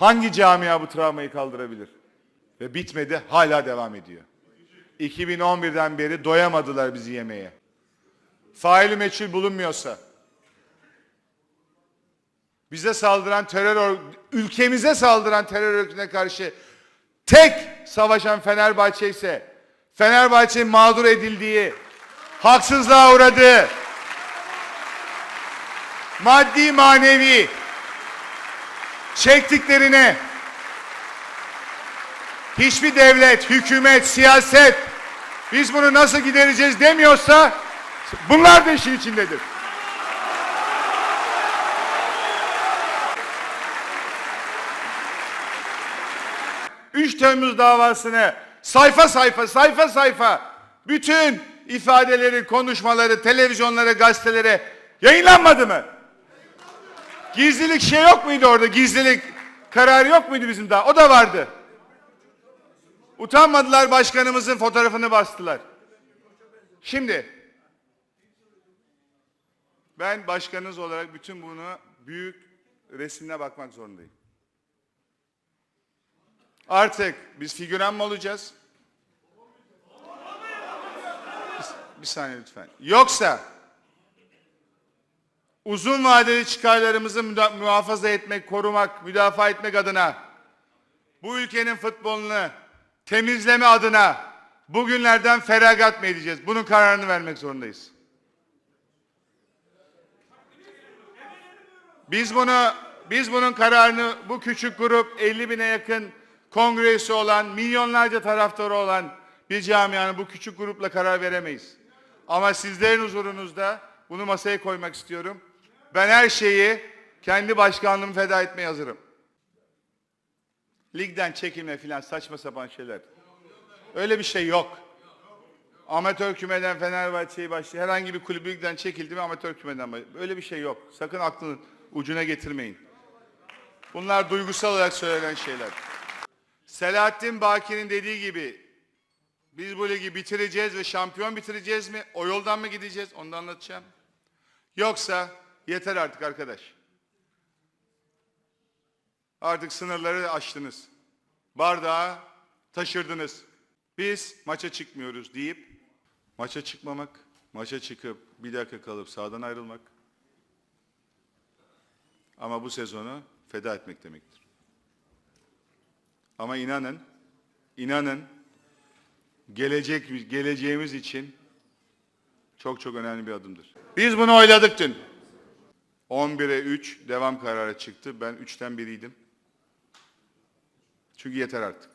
Hangi camia bu travmayı kaldırabilir? Ve bitmedi, hala devam ediyor. 2011'den beri doyamadılar bizi yemeye. Faili meçhul bulunmuyorsa, bize saldıran terör, ülkemize saldıran terör örgütüne karşı tek savaşan Fenerbahçe ise, Fenerbahçe'nin mağdur edildiği, haksızlığa uğradığı, maddi manevi çektiklerine hiçbir devlet, hükümet, siyaset biz bunu nasıl gidereceğiz demiyorsa bunlar da işin içindedir. Üç Temmuz davasını sayfa sayfa sayfa sayfa bütün ifadeleri, konuşmaları, televizyonlara, gazetelere yayınlanmadı mı? Gizlilik şey yok muydu orada? Gizlilik kararı yok muydu bizim daha? O da vardı. Utanmadılar başkanımızın fotoğrafını bastılar. Şimdi ben başkanınız olarak bütün bunu büyük resimine bakmak zorundayım. Artık biz figüran mı olacağız? Bir, bir saniye lütfen. Yoksa uzun vadeli çıkarlarımızı muhafaza etmek, korumak, müdafaa etmek adına bu ülkenin futbolunu temizleme adına bugünlerden feragat mı edeceğiz? Bunun kararını vermek zorundayız. Biz bunu biz bunun kararını bu küçük grup 50 bine yakın kongresi olan milyonlarca taraftarı olan bir camianın bu küçük grupla karar veremeyiz. Ama sizlerin huzurunuzda bunu masaya koymak istiyorum. Ben her şeyi kendi başkanlığımı feda etmeye hazırım. Ligden çekilme filan saçma sapan şeyler. Öyle bir şey yok. Amatör kümeden Fenerbahçe'yi başlıyor. Herhangi bir kulüp ligden çekildi mi amatör kümeden başlıyor. Öyle bir şey yok. Sakın aklının ucuna getirmeyin. Bunlar duygusal olarak söylenen şeyler. Selahattin Baki'nin dediği gibi biz bu ligi bitireceğiz ve şampiyon bitireceğiz mi? O yoldan mı gideceğiz? Onu da anlatacağım. Yoksa yeter artık arkadaş. Artık sınırları aştınız. Bardağı taşırdınız. Biz maça çıkmıyoruz deyip maça çıkmamak, maça çıkıp bir dakika kalıp sağdan ayrılmak ama bu sezonu feda etmek demektir. Ama inanın, inanın gelecek geleceğimiz için çok çok önemli bir adımdır. Biz bunu oyladık dün. 11'e 3 devam kararı çıktı. Ben 3'ten biriydim. Çünkü yeter artık.